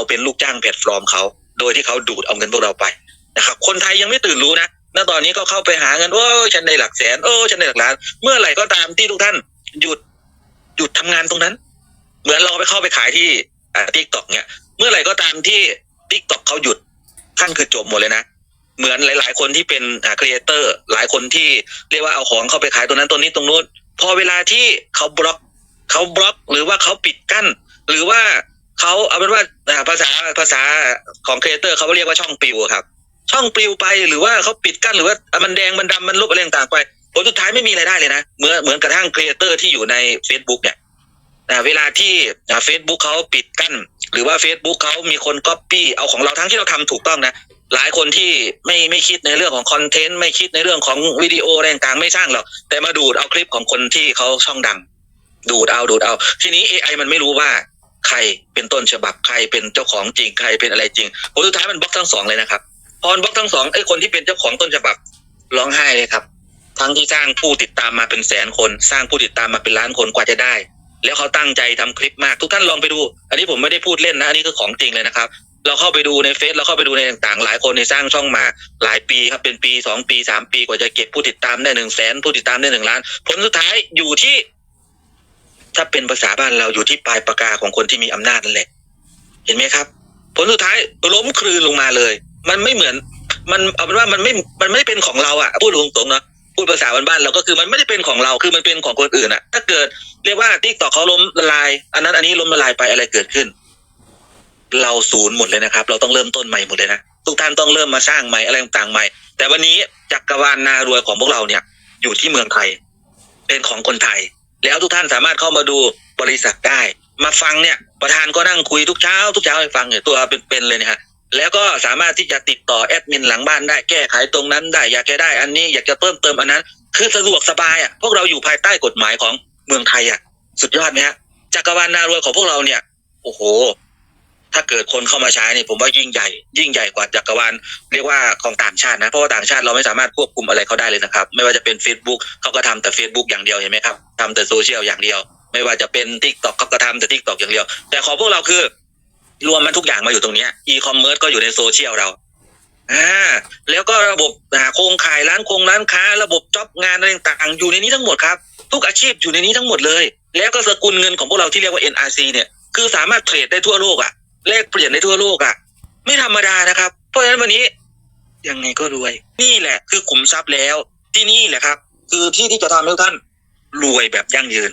เราเป็นลูกจ้างแพลตฟอร์มเขา โดยที่เขาดูดเอาเงินพวกเราไปนะครับ คนไทยยังไม่ตื่นรู้นะ ณ ตอนนี้ก็เข้าไปหาเงินโอ้ยฉันได้หลักแสน โอ้ยฉันได้หลักล้าน เมื่อไหร่ก็ตามที่ทุกท่านหยุดหยุดทำงานตรงนั้น เหมือนเราไปเข้าไปขายที่อ่าทิกตอกเนี่ย เมื่อไหร่ก็ตามที่ทิกตอกเขาหยุดท่านคือจบหมดเลยนะ เหมือนหลาย ๆ คนที่เป็นอ่าครีเอเตอร์ หลายคนที่เรียกว่าเอาของเข้าไปขายตรงนั้นตรงนี้ตรงนู้น พอเวลาที่เขาบล็อกเขาบล็อกหรือว่าเขาปิดกั้น หรือว่า เขาเอาเป็นว่าภาษาภาษาของครีเอเตอร์เขาเรียกว่าช่องปลิวครับ ช่องปลิวไปหรือว่าเขาปิดกั้นหรือว่ามันแดงมันดำมันลบอะไรต่างๆไปผลสุดท้ายไม่มีรายได้เลยนะเหมือนเหมือนกระทั่งครีเอเตอร์ที่อยู่ใน Facebook เนี่ยเวลาที่เฟซบุ๊กเขาปิดกั้น หรือว่า Facebook เขามีคนก๊อปปี้เอาของเราทั้งที่เราทำถูกต้องนะหลายคนที่ไม่ไม่คิดในเรื่องของคอนเทนต์ไม่คิดในเรื่องของวิดีโออะไรต่างไม่สร้างหรอกแต่มาดูดเอาคลิปของคนที่เขาช่องดัง ดูดเอาดูดเอา ทีนี้ AI มันไม่รู้ว่า ใครเป็นต้นฉบับใครเป็นเจ้าของจริงใครเป็นอะไรจริงผลสุดท้ายมันบล็อกทั้งสองเลยนะครับพอบล็อกทั้งสองไอ้คนที่เป็นเจ้าของต้นฉบับร้องไห้เลยครับ ทั้งที่สร้างผู้ติดตามมาเป็นแสนคน สร้างผู้ติดตามมาเป็นล้านคนกว่าจะได้ แล้วเขาตั้งใจทำคลิปมากทุกท่านลองไปดู อันนี้ผมไม่ได้พูดเล่นนะอันนี้คือของจริงเลยนะครับ เราเข้าไปดูในเฟซเราเข้าไปดูในต่างๆ หลายคนในสร้างช่องมาหลายปีครับเป็นปีสองปีสามปีกว่าจะเก็บผู้ติดตามได้หนึ่งแสนผู้ติดตามได้หนึ่งล้าน ผลสุดท้ายอยู่ที่ ถ้าเป็นภาษาบ้านเราอยู่ที่ปลายปากกาของคนที่มีอำนาจนั่นแหละ เห็นไหมครับ ผลสุดท้ายล้มคลืนลงมาเลย มันไม่เหมือน มันเอาเป็นว่ามันไม่มันไม่ได้เป็นของเราอะพูดตรงๆเนาะพูดภาษาบ้านๆเราก็คือมันไม่ได้เป็นของเราคือมันเป็นของคนอื่นอะถ้าเกิดเรียกว่าทิกตอเขาล้มละลาย อันนั้นอันนี้ล้มละลายไปอะไรเกิดขึ้น เราศูนย์หมดเลยนะครับ เราต้องเริ่มต้นใหม่หมดเลยนะทุกท่านต้องเริ่มมาสร้างใหม่อะไรต่างๆใหม่ แต่วันนี้จักรวาลนารวยของพวกเราเนี่ย อยู่ที่เมืองไทย เป็นของคนไทย แล้วทุกท่านสามารถเข้ามาดูบริษัทได้ มาฟังเนี่ยประธานก็นั่งคุยทุกเช้า ทุกเช้าให้ฟังเนี่ยตัวเป็นๆเลยนะฮะแล้วก็สามารถที่จะติดต่อแอดมินหลังบ้านได้แก้ไขตรงนั้นได้อยากจะได้อันนี้อยากจะเพิ่มเติมอันนั้น คือสะดวกสบายอะพวกเราอยู่ภายใต้กฎหมายของเมืองไทยอะ สุดยอดไหมฮะจักรวาลนารวยของพวกเราเนี่ย โอ้โห ถ้าเกิดคนเข้ามาใช้เนี่ยผมว่ายิ่งใหญ่ ยิ่งใหญ่กว่าจักรวาลเรียกว่าของต่างชาตินะเพราะว่าต่างชาติเราไม่สามารถควบคุมอะไรเขาได้เลยนะครับ ไม่ว่าจะเป็น Facebook เขาก็ทำแต่ Facebook อย่างเดียวเห็นไหมครับทำแต่โซเชียลอย่างเดียว ไม่ว่าจะเป็น t ิ k t o k เขาก็ทำแต่ t ิ k t o k อย่างเดียว แต่ของพวกเราคือ รวมมันทุกอย่างมาอยู่ตรงนี้อีคอมเมิร์ซก็อยู่ในโซเชียลเราอ่าแล้วก็ระบบหาโครงข่ายร้านคงร้านค้า ระบบจ็อบงานอะไรต่างๆอยู่ในนี้ทั้งหมดครับ ทุกอาชีพอยู่ในนี้ทั้งหมดเลย แล้วก็สกุลเงินของพวกเราที่เรียกว่า NRC เนี่ยคือสามารถเทรดได้ทั่วโลกอะ แลกเปลี่ยนได้ทั่วโลกอะไม่ธรรมดานะครับ เพราะฉะนั้นวันนี้ยังไงก็รวย นี่แหละคือขุมทรัพย์แล้ว ที่นี่แหละครับ คือที่ที่จะทำให้ท่านรวยแบบยั่งยืน